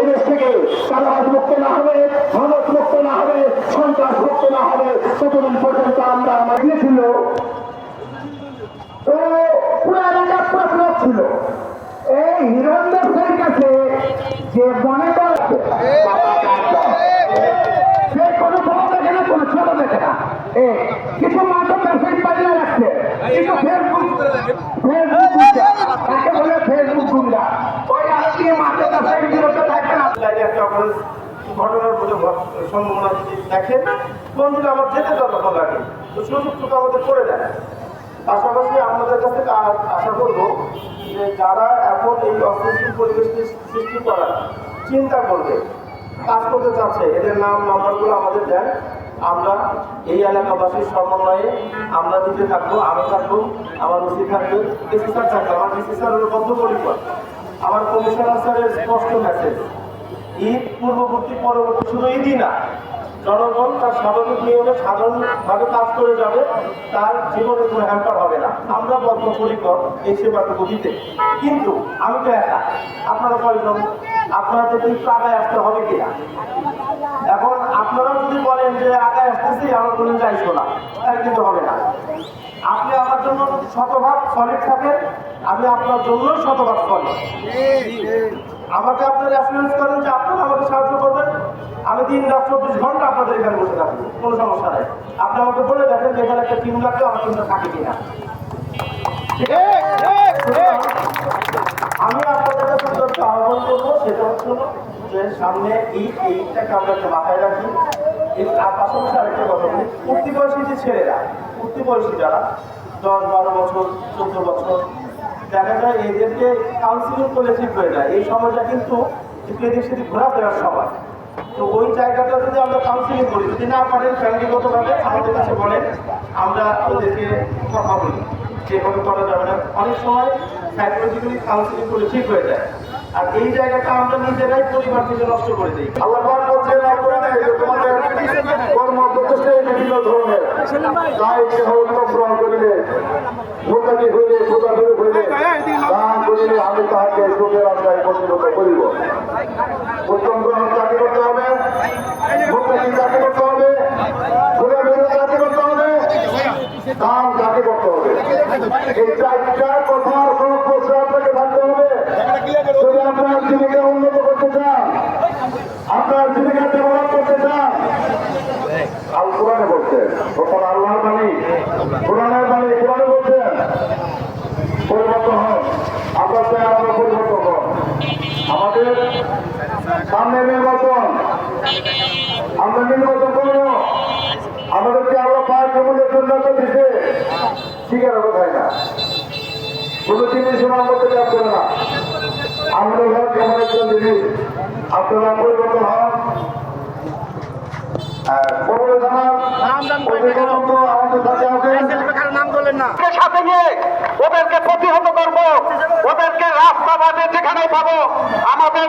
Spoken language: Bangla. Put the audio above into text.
এই দেশ থেকে চাঁদাবাজ মুক্ত না হবে মানব মুক্ত না হবে সন্ত্রাস মুক্ত না হবে। ততদিন পর্যন্ত আমরা আমার গিয়েছিল তো পুরো ছিল। এই হিরণ ব্যবসায়ীর কাছে যে সে কোনো ছোট কিছু ফেসবুক না লাগে একটা অপরাধ ঘটনার মধ্যে সম্ভাবনা যদি দেখেন দিকে আমার যেতে যতক্ষণ লাগে। তো সুযোগটুকু আমাদের করে দেয়। পাশাপাশি আপনাদের কাছ থেকে আশা করব যে যারা এখন এই অস্থিতিশীল পরিবেশটি সৃষ্টি করার চিন্তা করবে, কাজ করতে চাচ্ছে, এদের নাম, নাম্বারগুলো আমাদের দেন। আমরা এই এলাকাবাসীর সমন্বয়ে আমরা দিতে থাকব আমি থাকব, আমার ওসি থাকবে, ডিসি স্যার থাকবে, আমার ডিসি স্যার বদ্ধপরিকর। আমার কমিশনার স্যারের স্পষ্ট মেসেজ ঈদ পূর্ববর্তী পরবর্তী শুধু ঈদই না, জনগণ তার স্বাভাবিক নিয়মে সাধারণভাবে কাজ করে যাবে, তার জীবনে কোনো হ্যাম্পার হবে না। আমরা বদ্ধপরিকর এই সেবাটুকু দিতে কিন্তু আমি তো একা, আপনারা কয়জন? আপনাদের একটু আগায় আসতে হবে কিনা? এখন আপনারা যদি বলেন যে আগায় আসতেছি, আমার কোনো চাইছো না, তাই কিন্তু হবে না। আপনি আমার জন্য যদি শতভাগ সলিড থাকেন, আমি আপনার জন্যই শতভাগ সলিড আমাকে আপনারা অ্যাসুরেন্স করেন যে আপনারা আমাকে সাহায্য করবেন। আমি দিন রাত চব্বিশ ঘণ্টা আপনাদের এখানে বসে থাকব কোনো সমস্যা নেই। আপনি আমাকে বলে দেখেন যে এখানে একটা টিম লাগবে আমার টিমটা থাকে কিনা। আমি আপনাদের কাছে একটা আহ্বান করব সেটা হচ্ছে যে সামনে এই এইটাকে আমরা একটা মাথায় রাখি। আর পাশাপাশি আরেকটা কথা বলি উঠতি বয়সী যে ছেলেরা উঠতি বয়সী যারা দশ বারো বছর চোদ্দ বছর দেখা যায় এদেরকে কাউন্সিলিং করলে ঠিক হয়ে যায় এই সময়টা কিন্তু এদের সাথে ঘোরাফেরার সময়। তো ওই জায়গাটা যদি আমরা কাউন্সিলিং করি, যদি না পারেন ফ্যামিলিগতভাবে আমাদের কাছে বলেন, আমরা ওদেরকে কথা বলি। যেভাবে করা যাবে না। অনেক সময় সাইকোলজিক্যালি কাউন্সিলিং করে ঠিক হয়ে যায়। আর এই জায়গাটা আমরা নিজেরাই পরিবার থেকে নষ্ট করে দিই। আল্লাহ বলছেন তোমাদের কর্ম প্রচেষ্টায় বিভিন্ন ধরনের তাই কেহ উত্তম গ্রহণ করিলে মোতাবি হইলে মোতাবি হইলে দান করিলে আমি তাহাকে সুখের আশ্রয় পরিণত করিব উত্তম গ্রহণ চাকরি করতে হবে মোতাবি চাকরি করতে হবে ঘুরে ঘুরে চাকরি করতে হবে দান চাকরি করতে হবে? এই চারটা কথার কোনো প্রশ্ন আপনাকে থাকতে হবে। যদি আপনার জীবিকা উন্নত করতে চান, আপনার জীবিকা ডেভেলপ করতে চান, আল কোরআনে বলছেন তখন আল্লাহর বাণী, কোরআনের বাণী কোরআনে পরিবর্তন হন আমরা চাই আমরা পরিবর্তন হন আমাদের সামনে নির্বাচন, আমরা নির্বাচন করব। আমাদেরকে আল্লাহ পাঁচ জন্য তো না। কোনো জিনিস কাজ করে না। আমাদের ঘর কেমন একজন জিনিস? আপনারা পরিবর্তন হন। খবরে জানান। অধিকন্তু আমাদের সাথে নিয়ে ওদেরকে প্রতিহত করব। ওদেরকে রাস্তা বাজে যেখানে পাবো আমাদের